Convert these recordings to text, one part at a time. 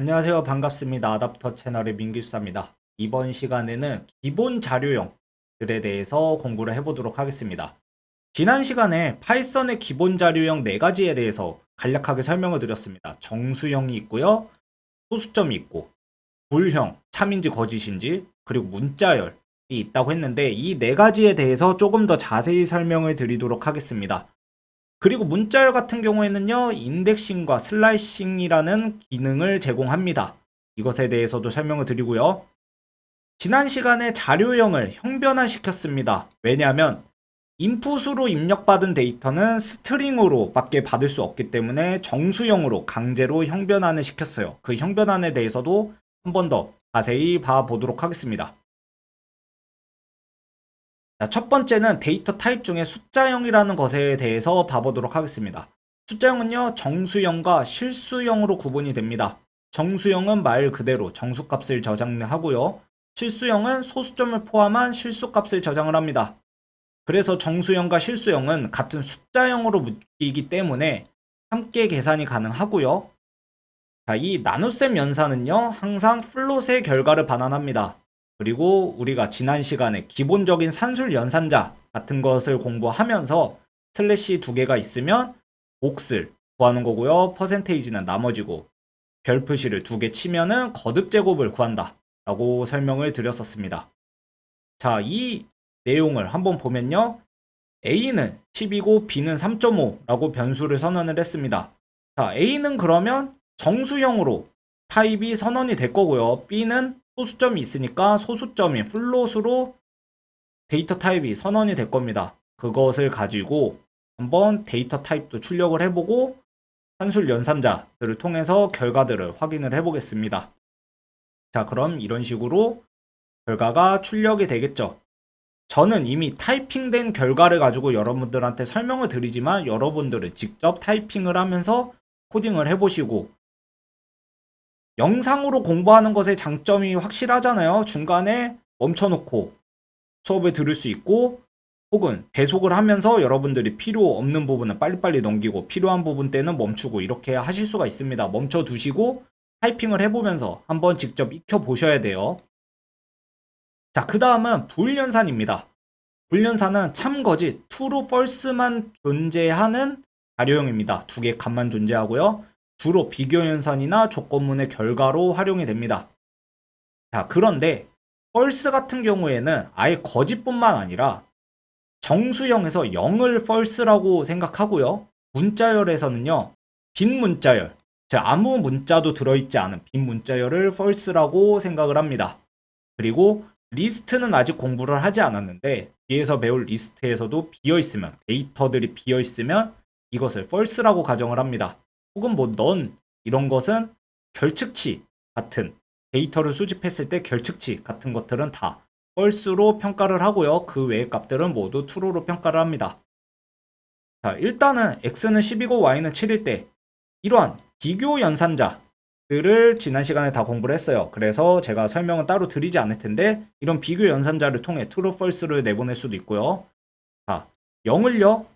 안녕하세요. 반갑습니다. 아답터 채널의 민기수사입니다. 이번 시간에는 기본 자료형들에 대해서 공부를 해보도록 하겠습니다. 지난 시간에 파이썬의 기본 자료형 4가지에 대해서 간략하게 설명을 드렸습니다. 정수형이 있고요. 소수점이 있고, 불형, 참인지 거짓인지, 그리고 문자열이 있다고 했는데 이 4가지에 대해서 조금 더 자세히 설명을 드리도록 하겠습니다. 그리고 문자열 같은 경우에는요, 인덱싱과 슬라이싱이라는 기능을 제공합니다. 이것에 대해서도 설명을 드리고요. 지난 시간에 자료형을 형변화 시켰습니다. 왜냐하면 인풋으로 입력받은 데이터는 스트링으로 밖에 받을 수 없기 때문에 정수형으로 강제로 형변환을 시켰어요. 그 형변환에 대해서도 한 번 더 자세히 봐보도록 하겠습니다. 자, 첫 번째는 데이터 타입 중에 숫자형이라는 것에 대해서 봐보도록 하겠습니다. 숫자형은요, 정수형과 실수형으로 구분이 됩니다. 정수형은 말 그대로 정수값을 저장하고요. 실수형은 소수점을 포함한 실수값을 저장을 합니다. 그래서 정수형과 실수형은 같은 숫자형으로 묶이기 때문에 함께 계산이 가능하고요. 자, 이 나눗셈 연산은요, 항상 플롯의 결과를 반환합니다. 그리고 우리가 지난 시간에 기본적인 산술 연산자 같은 것을 공부하면서 슬래시 두 개가 있으면 몫을 구하는 거고요. 퍼센테이지는 나머지고 별 표시를 두 개 치면은 거듭 제곱을 구한다. 라고 설명을 드렸었습니다. 자, 이 내용을 한번 보면요. A는 10이고 B는 3.5라고 변수를 선언을 했습니다. 자, A는 그러면 정수형으로 타입이 선언이 될 거고요. B는 소수점이 있으니까 소수점인 플롯으로 데이터 타입이 선언이 될 겁니다. 그것을 가지고 한번 데이터 타입도 출력을 해보고 산술 연산자들을 통해서 결과들을 확인을 해보겠습니다. 자, 그럼 이런 식으로 결과가 출력이 되겠죠. 저는 이미 타이핑된 결과를 가지고 여러분들한테 설명을 드리지만 여러분들은 직접 타이핑을 하면서 코딩을 해보시고 영상으로 공부하는 것의 장점이 확실하잖아요. 중간에 멈춰놓고 수업을 들을 수 있고 혹은 배속을 하면서 여러분들이 필요 없는 부분은 빨리빨리 넘기고 필요한 부분 때는 멈추고 이렇게 하실 수가 있습니다. 멈춰 두시고 타이핑을 해보면서 한번 직접 익혀 보셔야 돼요. 자, 그 다음은 불연산입니다. 불연산은 참거짓, true, false만 존재하는 자료형입니다. 두 개 값만 존재하고요. 주로 비교 연산이나 조건문의 결과로 활용이 됩니다. 자, 그런데 false 같은 경우에는 아예 거짓뿐만 아니라 정수형에서 0을 false라고 생각하고요. 문자열에서는요. 빈 문자열, 즉 아무 문자도 들어있지 않은 빈 문자열을 false라고 생각을 합니다. 그리고 리스트는 아직 공부를 하지 않았는데 뒤에서 배울 리스트에서도 비어 있으면 데이터들이 비어 있으면 이것을 false라고 가정을 합니다. 혹은 뭐 넌 이런 것은 결측치 같은 데이터를 수집했을 때 결측치 같은 것들은 다 false로 평가를 하고요. 그 외의 값들은 모두 true로 평가를 합니다. 자, 일단은 x는 10이고 y는 7일 때 이러한 비교 연산자들을 지난 시간에 다 공부를 했어요. 그래서 제가 설명은 따로 드리지 않을 텐데 이런 비교 연산자를 통해 true, false를 내보낼 수도 있고요. 자, 0을요.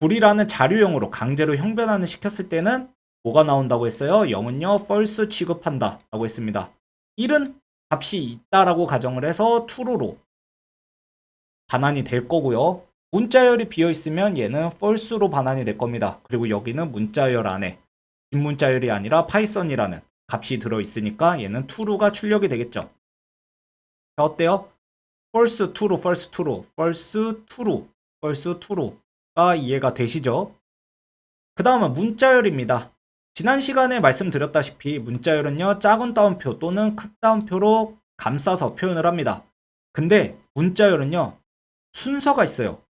불이라는 자료형으로 강제로 형변환을 시켰을 때는 뭐가 나온다고 했어요? 0은요, false 취급한다 라고 했습니다. 1은 값이 있다라고 가정을 해서 true로 반환이 될 거고요. 문자열이 비어 있으면 얘는 false로 반환이 될 겁니다. 그리고 여기는 문자열 안에 빈문자열이 아니라 파이썬이라는 값이 들어 있으니까 얘는 true가 출력이 되겠죠. 자, 어때요? false true, false true, false true, false true. 가 이해가 되시죠? 그 다음은 문자열입니다. 지난 시간에 말씀드렸다시피 문자열은요, 작은 따옴표 또는 큰 따옴표로 감싸서 표현을 합니다. 근데 문자열은요, 순서가 있어요.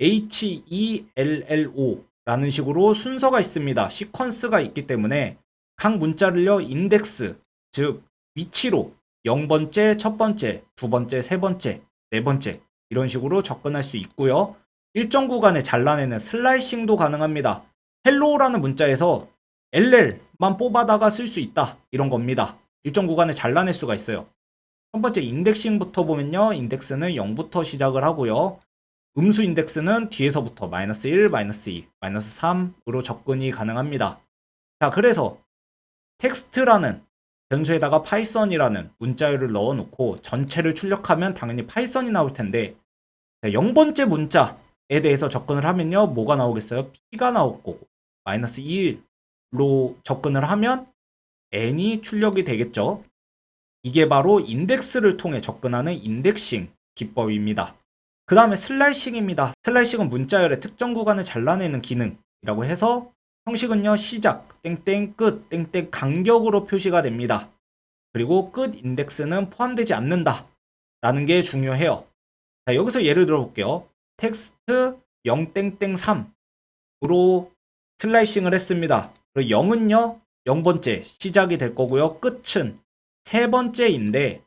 H-E-L-L-O 라는 식으로 순서가 있습니다. 시퀀스가 있기 때문에 각 문자를요, 인덱스, 즉, 위치로 0번째, 첫 번째, 두 번째, 세 번째, 네 번째, 이런 식으로 접근할 수 있고요. 일정 구간에 잘라내는 슬라이싱도 가능합니다. 헬로우라는 문자에서 LL만 뽑아다가 쓸 수 있다. 이런 겁니다. 일정 구간에 잘라낼 수가 있어요. 첫 번째 인덱싱부터 보면요. 인덱스는 0부터 시작을 하고요. 음수 인덱스는 뒤에서부터 마이너스 1, 마이너스 2, 마이너스 3으로 접근이 가능합니다. 자, 그래서 텍스트라는 변수에다가 파이썬이라는 문자열을 넣어놓고 전체를 출력하면 당연히 파이썬이 나올 텐데 0번째 문자 에 대해서 접근을 하면요. 뭐가 나오겠어요? P가 나올 거고 마이너스 1로 접근을 하면 N이 출력이 되겠죠. 이게 바로 인덱스를 통해 접근하는 인덱싱 기법입니다. 그 다음에 슬라이싱입니다. 슬라이싱은 문자열의 특정 구간을 잘라내는 기능이라고 해서 형식은요 시작 땡땡 끝 땡땡 간격으로 표시가 됩니다. 그리고 끝 인덱스는 포함되지 않는다 라는 게 중요해요. 자 여기서 예를 들어 볼게요. 텍스트 0땡땡3으로 슬라이싱을 했습니다. 그리고 0은요 0번째 시작이 될 거고요. 끝은 세 번째인데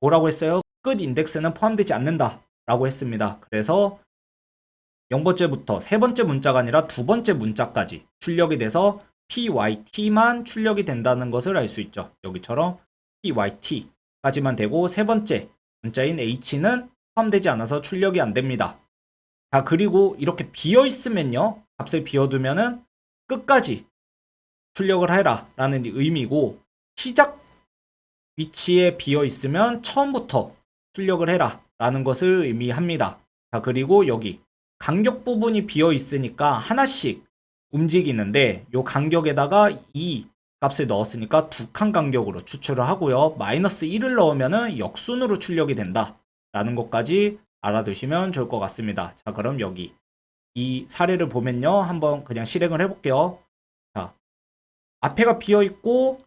뭐라고 했어요? 끝 인덱스는 포함되지 않는다 라고 했습니다. 그래서 0번째부터 세 번째 문자가 아니라 두 번째 문자까지 출력이 돼서 PYT만 출력이 된다는 것을 알 수 있죠. 여기처럼 PYT까지만 되고 세 번째 문자인 H는 포함되지 않아서 출력이 안 됩니다. 자, 그리고 이렇게 비어 있으면요. 값을 비워두면은 끝까지 출력을 해라 라는 의미고 시작 위치에 비어 있으면 처음부터 출력을 해라 라는 것을 의미합니다. 자, 그리고 여기 간격 부분이 비어 있으니까 하나씩 움직이는데 요 간격에다가 2 값을 넣었으니까 두 칸 간격으로 추출을 하고요. 마이너스 1을 넣으면은 역순으로 출력이 된다. 라는 것까지 알아두시면 좋을 것 같습니다. 자, 그럼 여기 이 사례를 보면요. 한번 그냥 실행을 해볼게요. 자, 앞에가 비어 있고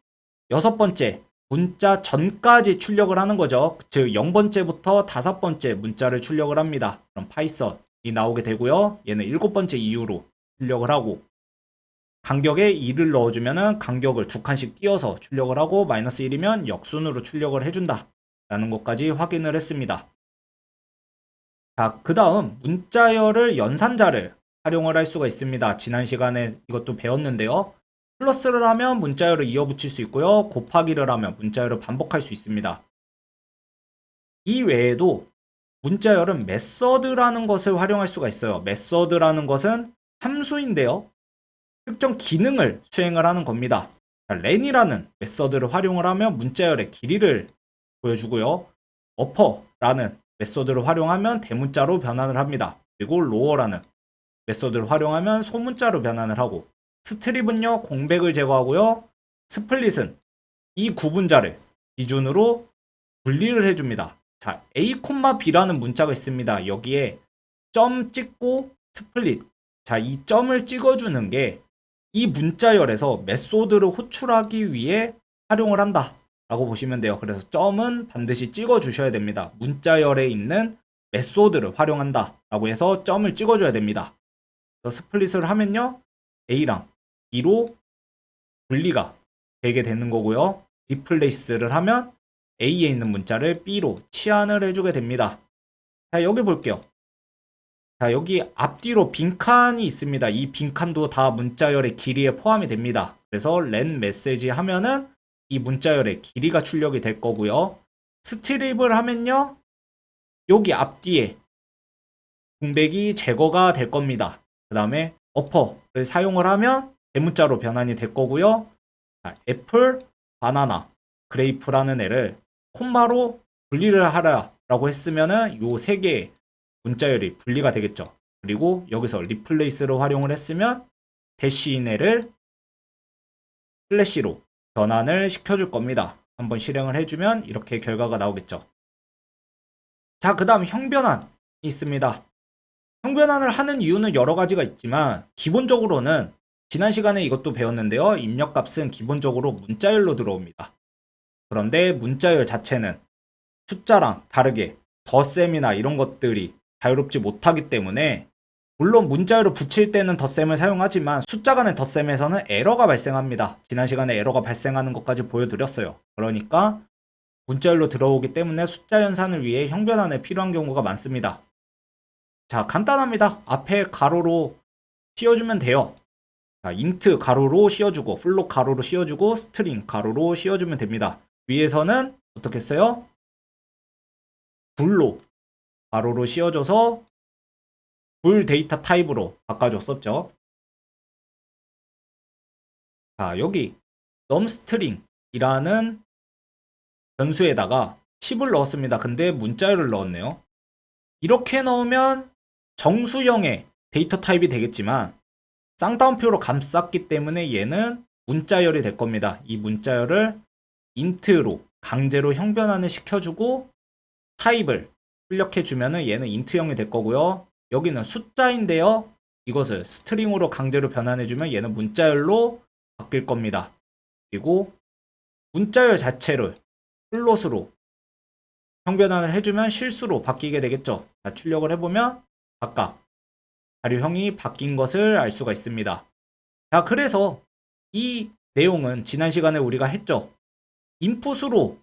여섯 번째 문자 전까지 출력을 하는 거죠. 즉 0번째부터 다섯 번째 문자를 출력을 합니다. 그럼 파이썬이 나오게 되고요. 얘는 일곱 번째 이후로 출력을 하고 간격에 2를 넣어주면은 간격을 두 칸씩 띄어서 출력을 하고 마이너스 1이면 역순으로 출력을 해준다. 라는 것까지 확인을 했습니다. 자, 그 다음 문자열을 연산자를 활용을 할 수가 있습니다. 지난 시간에 이것도 배웠는데요. 플러스를 하면 문자열을 이어붙일 수 있고요. 곱하기를 하면 문자열을 반복할 수 있습니다. 이 외에도 문자열은 메서드라는 것을 활용할 수가 있어요. 메서드라는 것은 함수인데요. 특정 기능을 수행을 하는 겁니다. 렌이라는 메서드를 활용을 하면 문자열의 길이를 보여주고요. 어퍼라는 메서드를 활용하면 대문자로 변환을 합니다. 그리고 로어라는 메서드를 활용하면 소문자로 변환을 하고 스트립은요 공백을 제거하고요. 스플릿은 이 구분자를 기준으로 분리를 해줍니다. 자, a, b라는 문자가 있습니다. 여기에 점 찍고 스플릿. 자, 이 점을 찍어주는 게 이 문자열에서 메소드를 호출하기 위해 활용을 한다. 라고 보시면 돼요. 그래서 점은 반드시 찍어 주셔야 됩니다. 문자열에 있는 메소드를 활용한다. 라고 해서 점을 찍어 줘야 됩니다. 스플릿을 하면요. A랑 B로 분리가 되게 되는 거고요. 리플레이스를 하면 A에 있는 문자를 B로 치환을 해주게 됩니다. 자, 여기 볼게요. 자, 여기 앞뒤로 빈칸이 있습니다. 이 빈칸도 다 문자열의 길이에 포함이 됩니다. 그래서 len 메시지 하면은 이 문자열의 길이가 출력이 될 거고요. 스트립을 하면요. 여기 앞뒤에 공백이 제거가 될 겁니다. 그 다음에 어퍼를 사용을 하면 대문자로 변환이 될 거고요. 자, 애플, 바나나, 그레이프라는 애를 콤마로 분리를 하라라고 했으면은 요 세 개의 문자열이 분리가 되겠죠. 그리고 여기서 리플레이스를 활용을 했으면 대시인 애를 슬래시로 변환을 시켜줄 겁니다. 한번 실행을 해주면 이렇게 결과가 나오겠죠. 자, 그 다음 형변환이 있습니다. 형변환을 하는 이유는 여러 가지가 있지만 기본적으로는 지난 시간에 이것도 배웠는데요. 입력값은 기본적으로 문자열로 들어옵니다. 그런데 문자열 자체는 숫자랑 다르게 덧셈이나 이런 것들이 자유롭지 못하기 때문에 물론 문자열을 붙일 때는 덧셈을 사용하지만 숫자 간의 덧셈에서는 에러가 발생합니다. 지난 시간에 에러가 발생하는 것까지 보여드렸어요. 그러니까 문자열로 들어오기 때문에 숫자 연산을 위해 형변환에 필요한 경우가 많습니다. 자, 간단합니다. 앞에 가로로 씌워주면 돼요. 자, 인트 가로로 씌워주고, 플롯 가로로 씌워주고, 스트링 가로로 씌워주면 됩니다. 위에서는 어떻게 써요? 불로 가로로 씌워줘서 불 데이터 타입으로 바꿔줬었죠. 자, 여기 넘 스트링 이라는 변수에다가 10을 넣었습니다. 근데 문자열을 넣었네요. 이렇게 넣으면 정수형의 데이터 타입이 되겠지만 쌍따옴표로 감쌌기 때문에 얘는 문자열이 될 겁니다. 이 문자열을 인트로 강제로 형변환을 시켜주고 타입을 출력해주면 은 얘는 인트형이 될 거고요. 여기는 숫자인데요. 이것을 스트링으로 강제로 변환해주면 얘는 문자열로 바뀔 겁니다. 그리고 문자열 자체를 플롯으로 형변환을 해주면 실수로 바뀌게 되겠죠. 자, 출력을 해보면 각각 자료형이 바뀐 것을 알 수가 있습니다. 자, 그래서 이 내용은 지난 시간에 우리가 했죠. 인풋으로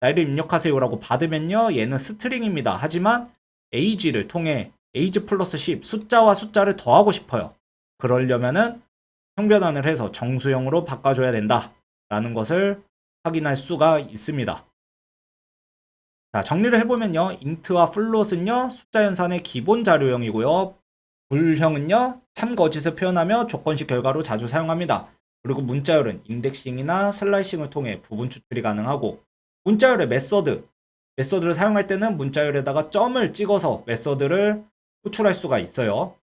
나이를 입력하세요라고 받으면요. 얘는 스트링입니다. 하지만 age를 통해 age 플러스 10 숫자와 숫자를 더하고 싶어요. 그러려면은 형변환을 해서 정수형으로 바꿔줘야 된다. 라는 것을 확인할 수가 있습니다. 자, 정리를 해보면요. int와 float은요. 숫자 연산의 기본 자료형이고요. 불형은요. 참거짓을 표현하며 조건식 결과로 자주 사용합니다. 그리고 문자열은 인덱싱이나 슬라이싱을 통해 부분 추출이 가능하고 문자열의 메서드 메서드를 사용할 때는 문자열에다가 점을 찍어서 메서드를 호출할 수가 있어요.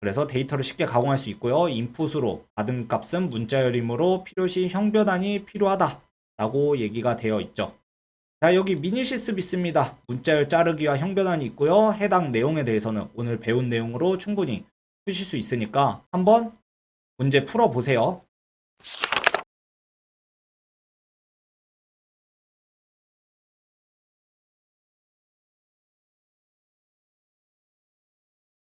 그래서 데이터를 쉽게 가공할 수 있고요. 인풋으로 받은 값은 문자열이므로 필요시 형변환이 필요하다 라고 얘기가 되어 있죠. 자, 여기 미니시스 비스입니다. 문자열 자르기와 형변환이 있고요. 해당 내용에 대해서는 오늘 배운 내용으로 충분히 쓰실 수 있으니까 한번 문제 풀어 보세요.